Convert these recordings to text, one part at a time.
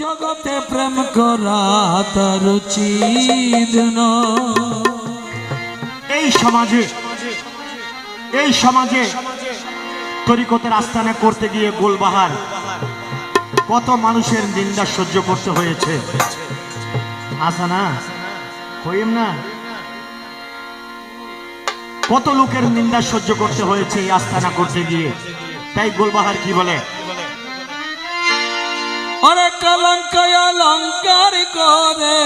জগতে প্রেম করা তার উচিত এই সমাজে এই সমাজে তরিকতের আস্তানা করতে গিয়ে গোলবাহার কত মানুষের নিন্দা সহ্য করতে হয়েছে। আসা না হইম না? কত লোকের নিন্দা সহ্য করতে হয়েছে এই আস্তানা করতে গিয়ে? তাই গোলবাহার কি বলে? ওরে কলঙ্ক অলঙ্কার করে।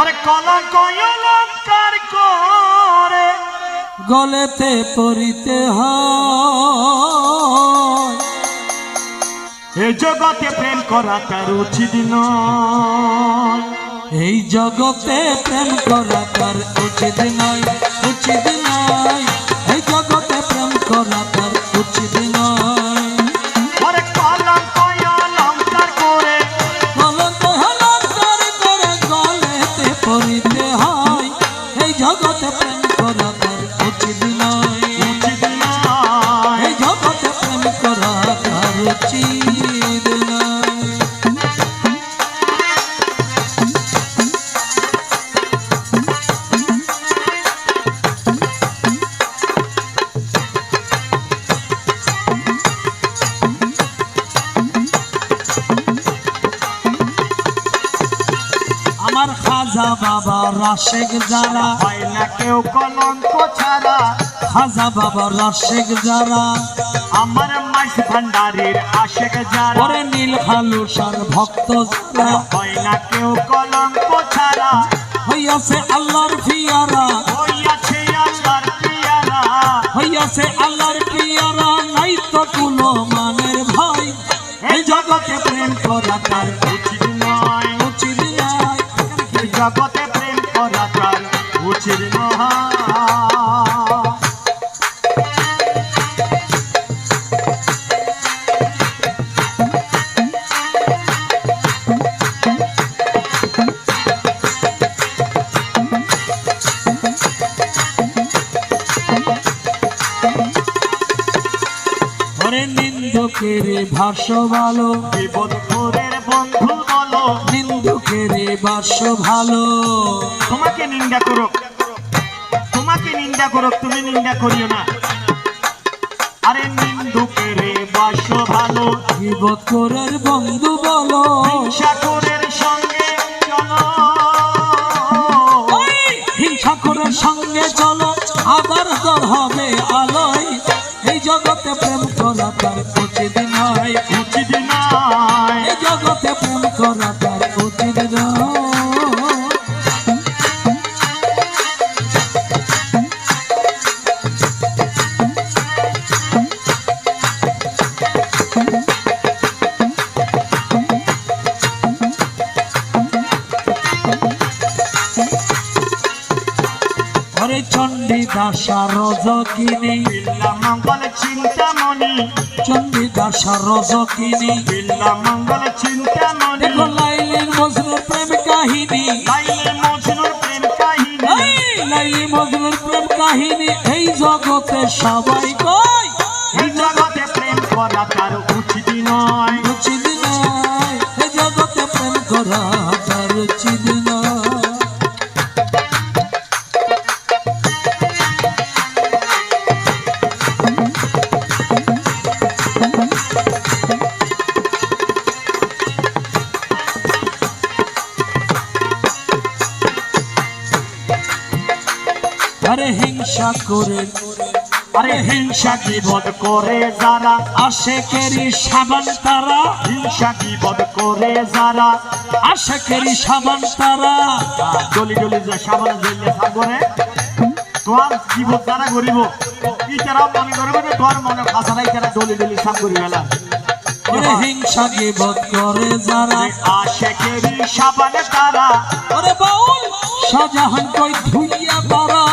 ওরে কলঙ্ক অলঙ্কার করে। গলেতে পরিতে হয়। এ জগতে প্রেম করা তার উচিত নয়। এই জগতে প্রেম করা তার উচিত নয় উচিত নয়। খাজা বাবা রাশেক যারা। না কেউ কলঙ্ক ছাড়া খাজা বাবা রাশেক যারা। আমার মাইস ভান্ডারের আশেক যারা। পরে নীল খালুসার ভক্ত যারা। হয় না কেউ কলঙ্ক ছাড়া হইয়াছে আল্লাহর ফিয়ারা হইয়াছে আল্লাহর পিয়ারা। হইয়াছে আল্লাহর পিয়ারা নাই তো কোনো মানের ভাই এই জগতে প্রেম করা তার উচিত নয়। জগতে প্রেম করা তার নয় ওরে নিন্দুকের ভাষ্য ভালো বিপদ বন্ধু বলো। নিন্দুকের ভাষ্য ভালো। তোমাকে নিন্দা করো তোমাকে নিন্দা করো তুমি নিন্দা করিও না। আরে নিন্দুকের বাস ভালো। বিবতরের বন্ধু বলো। সাগরের সঙ্গে চলো। হিংসাকুরের সঙ্গে চলো। আবার তোর হবে আলোয়। এই জগতে প্রেম করা তার নয়। উচিত নয়। এই জগতে প্রেম করা তার উচিত নয় ওরে চণ্ডী দাসা রজকিনী বিল্লা মঙ্গল চিন্তামণি। চণ্ডী দাসা রজকিনী বিল্লা মঙ্গল চিন্তামণি। কাহিনী। লাইলে মজনুর প্রেম কাহিনী। এই লাইলি মজনুর প্রেম কাহিনী এই জগতে সবাই কয়। এই জগতে প্রেম করা তার উচিত নয়। উচিত নয় এই জগতে প্রেম করা তার উচিত নয়। আরে হিংসা করে আরে হিংসা বিপদ করে যারা আশেকেরই সাবান তারা হিংসা বিপদ করে যারা আশেকেরই সাবান তারা। গলি গলি যে সাবান জেলে সাগরে তোমার জীবন যারা গরিব। ইতারা মনে করবে যে তোমার মনে ফাঁসা নাই তারা ডলি ডলি সাপ করি গেলা ওরে হিংসা গিবত করে যারা আশেকেরই সাবানে তারা ওরে বাউল শাহজাহান কই ধুইয়া তারা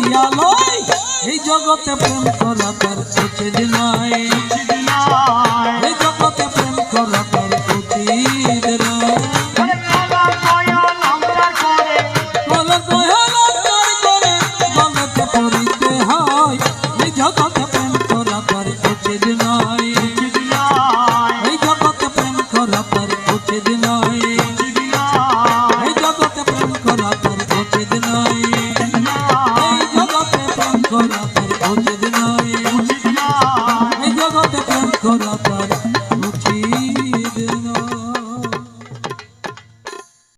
করিয়া লয়। এই জগতে প্রেম করা তার উচিত নয় I'll